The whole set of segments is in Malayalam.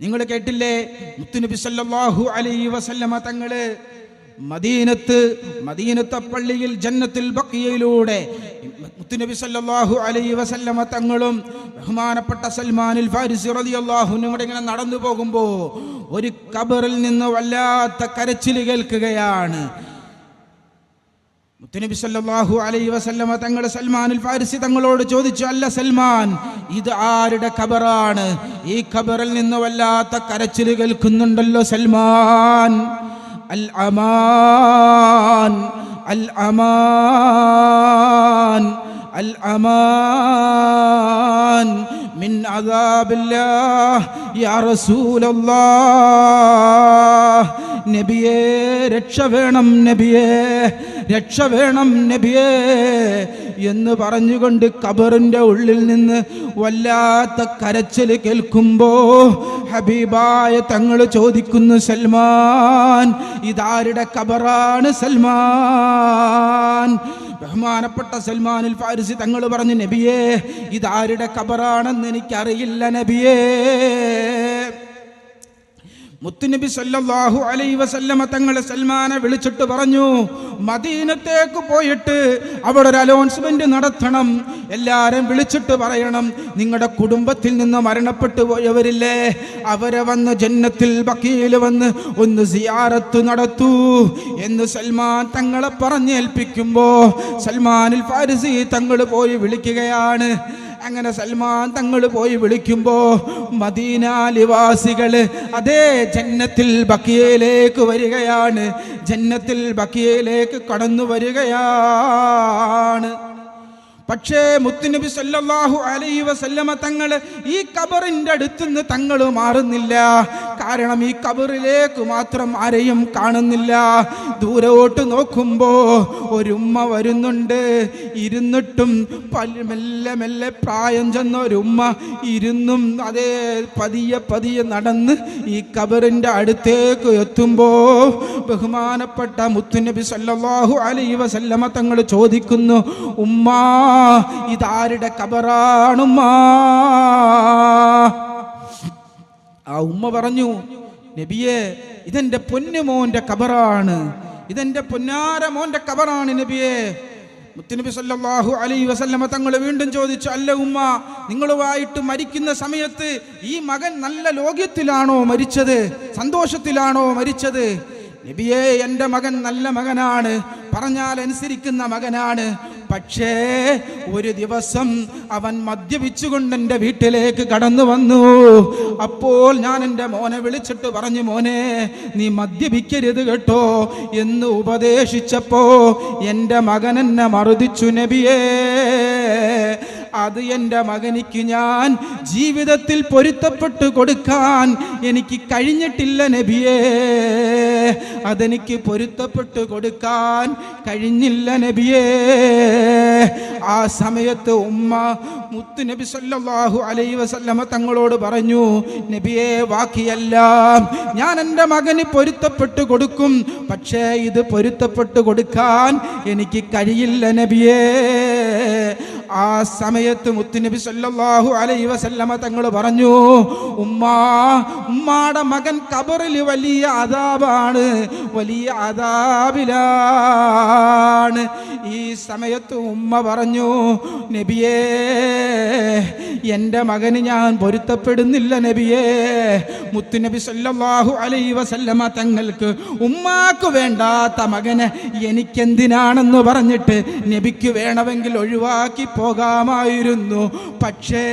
നിങ്ങൾ കേട്ടില്ലേ? മുത്തുനബി സല്ലല്ലാഹു അലൈഹി വസല്ലമ തങ്ങൾ മദീനത്ത് മദീനത്തെ പള്ളിയിൽ ജന്നത്തിൽ ബക്കിയയിലൂടെ മുത്തുനബി സല്ലല്ലാഹു അലൈഹി വസല്ലമ തങ്ങളും ബഹുമാനപ്പെട്ട സൽമാനിൽ ഫാരിസി റളിയല്ലാഹു കൂടെ ഇങ്ങനെ നടന്നു പോകുമ്പോൾ ഒരു കബറിൽ നിന്ന് വല്ലാത്ത കരച്ചിൽ കേൾക്കുകയാണ്. മുത്തുനബി സല്ലല്ലാഹു അലൈഹി വസല്ലമ തങ്ങൾ സൽമാനുൽ ഫാരിസി തങ്ങളോട് ചോദിച്ചു അല്ല സൽമാൻ ഇത് ആരുടെ ഖബറാണ്? ഈ ഖബറിൽ നിന്ന് വല്ലാത്ത കരച്ചിൽ കേൾക്കുന്നുണ്ടല്ലോ സൽമാൻ. അൽ അമാൻ അൽ അമാൻ അൽ അമാൻ മിൻ യാ റസൂലല്ലാഹ് നബിയേ രക്ഷ വേണം നബിയേ രക്ഷ വേണം നബിയേ എന്ന് പറഞ്ഞുകൊണ്ട് കബറിന്റെ ഉള്ളിൽ നിന്ന് വല്ലാത്ത കരച്ചിൽ കേൾക്കുമ്പോൾ ഹബീബായ തങ്ങൾ ചോദിക്കുന്നു സൽമാൻ ഇതാരുടെ കബറാണ് സൽമാൻ? ബഹുമാനപ്പെട്ട സൽമാനിൽ ഫാരിസി തങ്ങൾ പറഞ്ഞു നബിയേ ഇതാരുടെ കബറാണെന്ന് എനിക്കറിയില്ല നബിയേ. മുത്തുനബി സല്ലല്ലാഹു അലൈ വസല്ലമ തങ്ങളെ സൽമാനെ വിളിച്ചിട്ട് പറഞ്ഞു മദീനത്തേക്ക് പോയിട്ട് അവിടെ ഒരു അലോൺസ്മെന്റ് നടത്തണം. എല്ലാരും വിളിച്ചിട്ട് പറയണം. നിങ്ങളുടെ കുടുംബത്തിൽ നിന്ന് മരണപ്പെട്ടു പോയവരില്ലേ? അവരെ വന്ന് ജന്നത്തിൽ ബക്കീൽ വന്ന് ഒന്ന് സിയാറത്ത് നടത്തൂ എന്ന് സൽമാൻ തങ്ങളെ പറഞ്ഞേൽപ്പിക്കുമ്പോ സൽമാനിൽ ഫാരിസി തങ്ങൾ പോയി വിളിക്കുകയാണ്. അങ്ങനെ സൽമാൻ തങ്ങൾ പോയി വിളിക്കുമ്പോ മദീന നിവാസികൾ അതേ ജന്നത്തിൽ ബക്കിയയിലേക്ക് വരികയാണ്. ജന്നത്തിൽ ബക്കിയയിലേക്ക് കടന്നു വരികയാണ്. പക്ഷേ മുത്തുനബി സല്ലാഹു അലൈ വസല്ലമ തങ്ങൾ ഈ കബറിന്റെ അടുത്തുനിന്ന് തങ്ങൾ മാറുന്നില്ല. കാരണം ഈ കബറിലേക്ക് മാത്രം ആരെയും കാണുന്നില്ല. ദൂരോട്ട് നോക്കുമ്പോൾ ഒരുമ്മ വരുന്നുണ്ട്. ഇരുന്നിട്ടും മെല്ലെ മെല്ലെ പ്രായം ചെന്ന ഒരുമ്മ ഇരുന്നും അതേ പതിയെ പതിയെ നടന്ന് ഈ കബറിന്റെ അടുത്തേക്ക് എത്തുമ്പോൾ ബഹുമാനപ്പെട്ട മുത്തുനബി സല്ലാഹു അലൈ വസല്ലമ തങ്ങൾ ചോദിക്കുന്നു ഉമ്മാ ഇതാരുടെ കബറാണുമ്മാ? ആ ഉമ്മ പറഞ്ഞു നബിയെ ഇതെന്റെ പൊന്നുമോന്റെ കബറാണ്. ഇതെന്റെ പൊന്നാര മോന്റെ കബറാണ് നബിയെ. മുത്തുനബി സല്ലല്ലാഹു അലൈഹി വസല്ലമ തങ്ങൾ വീണ്ടും ചോദിച്ചു അല്ല ഉമ്മ നിങ്ങളുമായിട്ട് മരിക്കുന്ന സമയത്ത് ഈ മകൻ നല്ല ലോക്യത്തിലാണോ മരിച്ചത്? സന്തോഷത്തിലാണോ മരിച്ചത്? നബിയെ എന്റെ മകൻ നല്ല മകനാണ്. പറഞ്ഞാൽ അനുസരിക്കുന്ന മകനാണ്. പക്ഷേ ഒരു ദിവസം അവൻ മദ്യപിച്ചുകൊണ്ട് എന്റെ വീട്ടിലേക്ക് കടന്നു വന്നു. അപ്പോൾ ഞാൻ എന്റെ മോനെ വിളിച്ചിട്ട് പറഞ്ഞു മോനെ നീ മദ്യപിക്കരുത് കേട്ടോ എന്ന് ഉപദേശിച്ചപ്പോ എന്റെ മകൻ എന്നെ മറുതിച്ചു നബിയേ അത് എന്റെ മകനിക്ക് ഞാൻ ജീവിതത്തിൽ പൊരുത്തപ്പെട്ട് കൊടുക്കാൻ എനിക്ക് കഴിഞ്ഞിട്ടില്ല നബിയേ. അതെനിക്ക് പൊരുത്തപ്പെട്ട് കൊടുക്കാൻ കഴിഞ്ഞില്ല നബിയേ. ആ സമയത്ത് ഉമ്മ മുത്ത് നബി സല്ലാഹു അലൈ വസല്ലമ തങ്ങളോട് പറഞ്ഞു നബിയെ ബാക്കിയെല്ലാം ഞാൻ എന്റെ മകന് പൊരുത്തപ്പെട്ട് കൊടുക്കും പക്ഷേ ഇത് പൊരുത്തപ്പെട്ട് കൊടുക്കാൻ എനിക്ക് കഴിയില്ല നബിയേ. ആ സമയത്ത് മുത്തുനബി സല്ലല്ലാഹു അലൈഹി വസല്ലമ തങ്ങൾ പറഞ്ഞു ഉമ്മാ ഉമ്മാടെ മകൻ കബറിൽ വലിയ അതാബാണ് വലിയ അതാബിലാണ് ഈ സമയത്ത് ഉമ്മ പറഞ്ഞു നബിയേ എന്റെ മകന് ഞാൻ പൊരുത്തപ്പെടുന്നില്ല നബിയേ. മുത്തുനബി സല്ലാഹു അലൈ വസല്ലമ തങ്ങൾക്ക് ഉമ്മാക്ക് വേണ്ടാത്ത മകനെ എനിക്കെന്തിനാണെന്ന് പറഞ്ഞിട്ട് നബിക്ക് വേണമെങ്കിൽ ഒഴിവാക്കി പോകാമായിരുന്നു. പക്ഷേ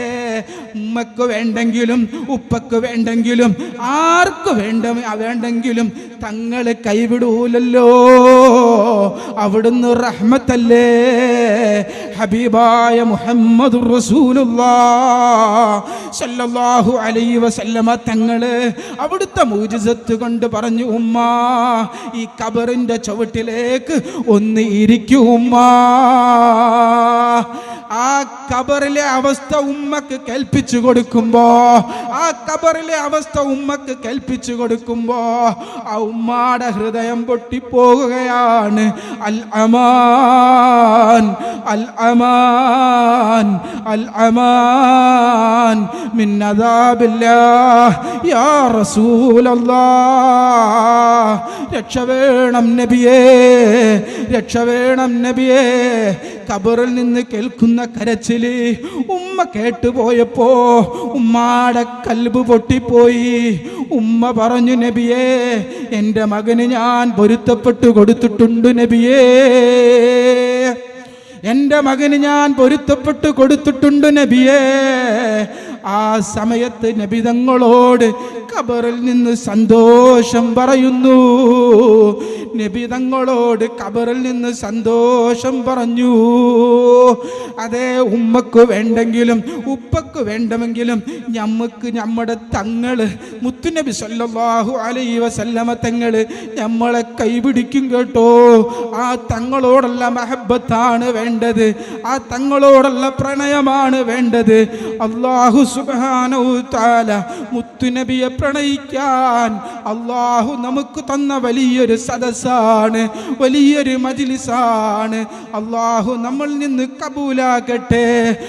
ഉമ്മക്ക് വേണ്ടെങ്കിലും ഉപ്പക്ക് വേണ്ടെങ്കിലും ആർക്ക് വേണ്ട വേണ്ടെങ്കിലും തങ്ങൾ കൈവിടൂലല്ലോ. അവിടുന്ന് റഹ്മത്തല്ലേ. ഹബീബായ മുഹമ്മദ് സല്ലല്ലാഹു അലൈഹി വസല്ലമ തങ്ങൾ അവിടുത്തെ മൂജിസത്ത് കൊണ്ട് പറഞ്ഞു ഉമ്മ ഈ കബറിന്റെ ചുവട്ടിലേക്ക് ഒന്ന് ഇരിക്കൂ ഉമ്മ. ആ കബറിലെ അവസ്ഥ ഉമ്മക്ക് കേൾപ്പിച്ചു കൊടുക്കുമ്പോ ആ കബറിലെ അവസ്ഥ ഉമ്മക്ക് കൽപ്പിച്ചു കൊടുക്കുമ്പോ ആ ഉമ്മാടെ ഹൃദയം പൊട്ടിപ്പോകുകയാണ്. അൽ അമാൻ അൽ അമാൻ അൽ അമാൻ. മിന്നതാബില്ല യാ റസൂലല്ലാഹ്. രക്ഷ വേണം നബിയേ രക്ഷ വേണം നബിയേ. കബറിൽ നിന്ന് കേൾക്കുന്ന കരച്ചിൽ ഉമ്മ കേട്ടുപോയപ്പോ ഉമ്മാടെ കൽബ് പൊട്ടിപ്പോയി. ഉമ്മ പറഞ്ഞു നബിയേ എന്റെ മകന് ഞാൻ പൊരുത്തപ്പെട്ടു കൊടുത്തിട്ടുണ്ട് നബിയേ. എന്റെ മകന് ഞാൻ പൊരുത്തപ്പെട്ടു കൊടുത്തിട്ടുണ്ട് നബിയേ. ആ സമയത്ത് നബിതങ്ങളോട് കബറിൽ നിന്ന് സന്തോഷം പറയുന്നു. നബി തങ്ങളോട് കബറിൽ നിന്ന് സന്തോഷം പറഞ്ഞു. അതേ ഉമ്മക്ക് വേണ്ടെങ്കിലും ഉപ്പക്ക് വേണ്ടെങ്കിലും ഞമ്മക്ക് നമ്മുടെ തങ്ങൾ മുത്തുനബി സല്ലാഹു അലൈ വസല്ലമ തങ്ങൾ നമ്മളെ കൈപിടിക്കും കേട്ടോ. ആ തങ്ങളോടുള്ള മഹബത്താണ് വേണ്ടത്. ആ തങ്ങളോടുള്ള പ്രണയമാണ് വേണ്ടത്. അള്ളാഹു സുബ്ഹാനഹു തആല മുത്തുനബിയെ പ്രണയിക്കാൻ അള്ളാഹു നമുക്ക് തന്ന വലിയൊരു സദസ്സാണ് വലിയൊരു മജിലിസാണ്. അള്ളാഹു നമ്മൾ നിന്ന് കബൂലാക്കട്ടെ